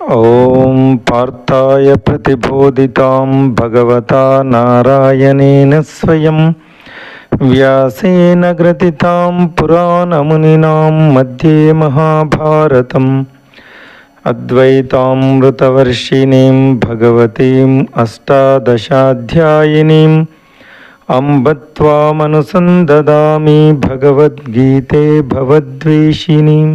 ॐ पार्थाय प्रतिबोधितां भगवता नारायणेन स्वयं व्यासेन ग्रथितां पुराणमुनिनां मध्ये महाभारतम् अद्वैतामृतवर्षिणीं भगवतीम् अष्टादशाध्यायिनीम् अम्ब त्वामनुसन्ददामि भगवद्गीते भवद्वेषिणीम्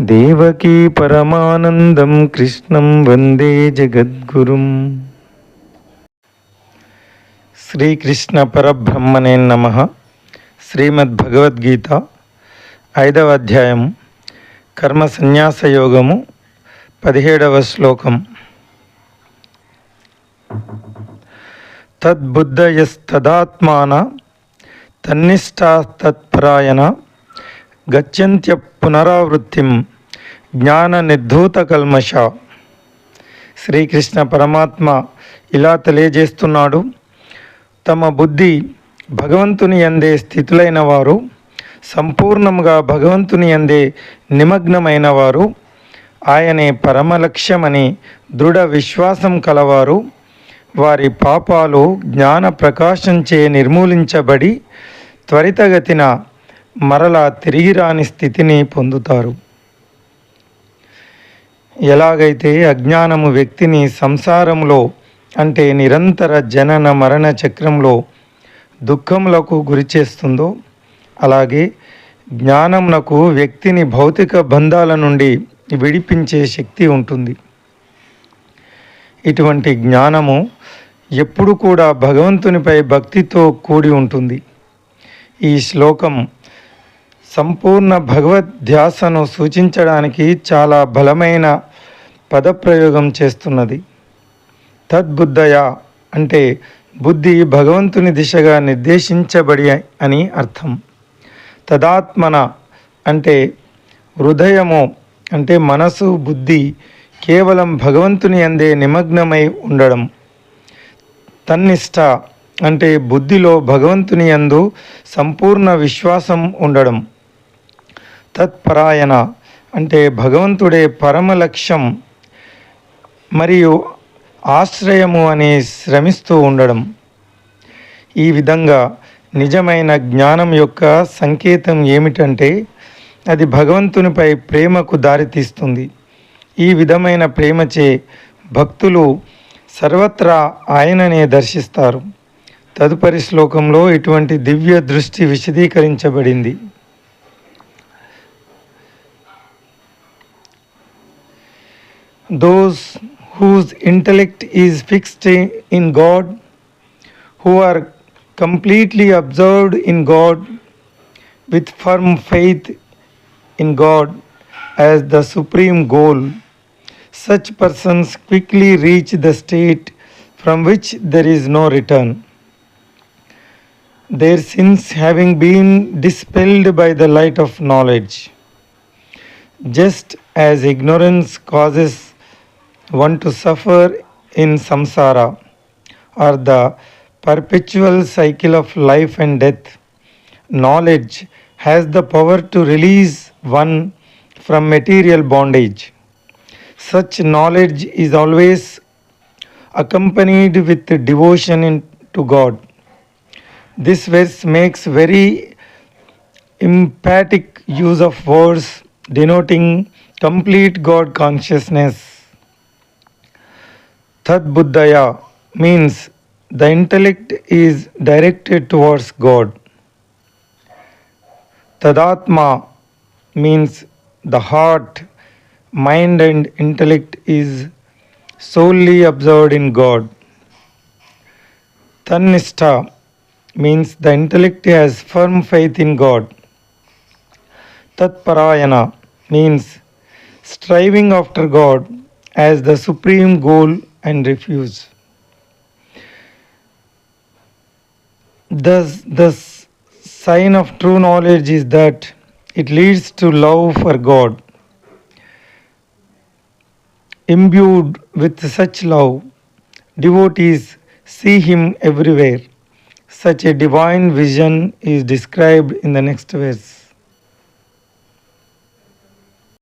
దేవకీ పరమానందం కృష్ణం వందే జగద్గురుం. శ్రీకృష్ణ పరబ్రహ్మణే నమ. శ్రీమద్భగవద్గీత ఐదవ అధ్యాయం. కర్మ సన్యాస యోగము పదిహేడవ శ్లోకం. తద్బుద్ధయస్తదాత్మాన తన్నిష్టాతత్పరాయణ గచ్చంత్య పునరావృత్తిం జ్ఞాన నిర్ధూత కల్మష. శ్రీకృష్ణ పరమాత్మ ఇలా తెలియజేస్తున్నాడు. తమ బుద్ధి భగవంతుని అందే స్థితులైన వారు సంపూర్ణంగా భగవంతుని అందే నిమగ్నమైన వారు ఆయనే పరమలక్ష్యమని దృఢ విశ్వాసం కలవారు. వారి పాపాలు జ్ఞాన ప్రకాశంచే నిర్మూలించబడి త్వరితగతిన మరలా తిరిగి రాని స్థితిని పొందుతారు. ఎలాగైతే అజ్ఞానము వ్యక్తిని సంసారంలో అంటే నిరంతర జనన మరణ చక్రంలో దుఃఖములకు గురిచేస్తుందో అలాగే జ్ఞానమునకు వ్యక్తిని భౌతిక బంధాల నుండి విడిపించే శక్తి ఉంటుంది. ఇటువంటి జ్ఞానము ఎప్పుడు కూడా భగవంతునిపై భక్తితో కూడి ఉంటుంది. ఈ శ్లోకం సంపూర్ణ భగవద్ధ్యాసను సూచించడానికి చాలా బలమైన పదప్రయోగం చేస్తున్నది. తద్బుద్ధయ అంటే బుద్ధి భగవంతుని దిశగా నిర్దేశించబడి అని అర్థం. తదాత్మన అంటే హృదయము అంటే మనసు బుద్ధి కేవలం భగవంతుని అందే నిమగ్నమై ఉండడం. తన్నిష్ట అంటే బుద్ధిలో భగవంతుని యందు సంపూర్ణ విశ్వాసం ఉండడం. తత్పరాయణ అంటే భగవంతుడే పరమ లక్ష్యం మరియు ఆశ్రయము అని శ్రమిస్తూ ఉండడం. ఈ విధంగా నిజమైన జ్ఞానం యొక్క సంకేతం ఏమిటంటే అది భగవంతునిపై ప్రేమకు దారితీస్తుంది. ఈ విధమైన ప్రేమచే భక్తులు సర్వత్రా ఆయననే దర్శిస్తారు. తదుపరి శ్లోకంలో ఇటువంటి దివ్య దృష్టి విశదీకరించబడింది. Those whose intellect is fixed in God, who are completely absorbed in God, with firm faith in God as the supreme goal, such persons quickly reach the state from which there is no return. Their sins having been dispelled by the light of knowledge. Just as ignorance causes one to suffer in samsara or the perpetual cycle of life and death, knowledge has the power to release one from material bondage. Such knowledge is always accompanied with devotion to God. This verse makes very emphatic use of words denoting complete God consciousness. Tad Buddhaya means the intellect is directed towards God. Tadatma means the heart, mind, and intellect is solely absorbed in God. Tannistha means the intellect has firm faith in God. Tatparayana means striving after God as the supreme goal and refuse. Thus, the sign of true knowledge is that it leads to love for God. Imbued with such love, devotees see Him everywhere. Such a divine vision is described in the next verse.